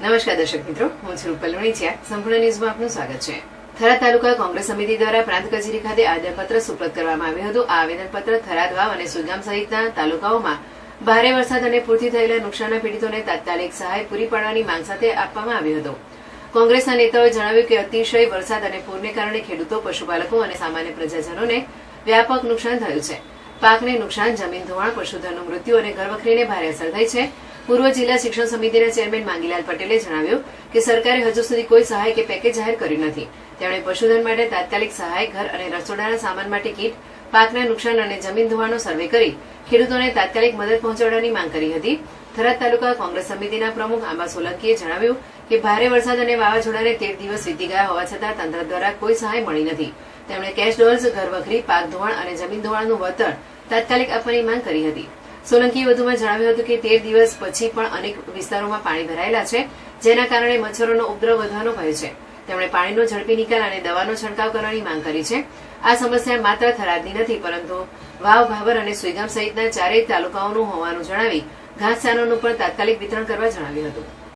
નમસ્કાર દર્શક મિત્રો, હું છું રૂપલ લુણીચિયા. સંપૂર્ણ ન્યૂઝમાં આપનું સ્વાગત છે. થરાદ તાલુકા કોંગ્રેસ સમિતિ દ્વારા પ્રાંત કચેરી ખાતે આવેદનપત્ર સુપ્રત કરવામાં આવ્યું હતું. આ આવેદનપત્ર થરાદ વાવ અને સુગામ સહિતના તાલુકાઓમાં ભારે વરસાદ અને પૂરથી થયેલા નુકસાનના પીડિતોને તાત્કાલિક સહાય પૂરી પાડવાની માંગ સાથે આપવામાં આવ્યો હતો. કોંગ્રેસના નેતાઓએ જણાવ્યું કે અતિશય વરસાદ અને પૂરને કારણે ખેડૂતો, પશુપાલકો અને સામાન્ય પ્રજાજનોને વ્યાપક નુકસાન થયું છે. પાકને નુકસાન, જમીન ધોવાણ, પશુધનનું મૃત્યુ અને ઘરવખરીને ભારે અસર થઈ છે. પૂર્વ જિલ્લા શિક્ષણ સમિતિના ચેરમેન માંગીલાલ પટેલે જણાવ્યું કે સરકારે હજુ સુધી કોઈ સહાય કે પેકેજ જાહેર કર્યું નથી. તેમણે પશુધન માટે તાત્કાલિક સહાય, ઘર અને રસોડાના સામાન માટે કીટ, પાકના નુકસાન અને જમીન ધોવાનો સર્વે કરી ખેડૂતોને તાત્કાલિક મદદ પહોંચાડવાની માંગ કરી હતી. થરાદ તાલુકા કોંગ્રેસ સમિતિના પ્રમુખ આંબા સોલંકીએ જણાવ્યું કે ભારે વરસાદ અને વાવાઝોડાને તેર દિવસ વીતી ગયા હોવા છતાં તંત્ર દ્વારા કોઈ સહાય મળી નથી. તેમણે કેશ ડોલ્સ ઘરવખરી પાક ધોવાણ અને જમીન ધોવાણનું વળતર તાત્કાલિક આપવાની માંગ કરી હતી. સોલંકીએ વધુમાં જણાવ્યું હતું કે તેર દિવસ પછી પણ અનેક વિસ્તારોમાં પાણી ભરાયેલા છે, જેના કારણે મચ્છરોનો ઉપદ્રવ વધવાનો ભય છે. તેમણે પાણીનો ઝડપી નિકાલ અને દવાનો છંટકાવ કરવાની માંગ કરી છે. આ સમસ્યા માત્ર થરાદની નથી, પરંતુ વાવ ભાવર અને સુઈગામ સહિતના ચારેય તાલુકાઓનું હોવાનું જણાવી ઘાસચારાનું પણ તાત્કાલિક વિતરણ કરવા જણાવ્યું હતું.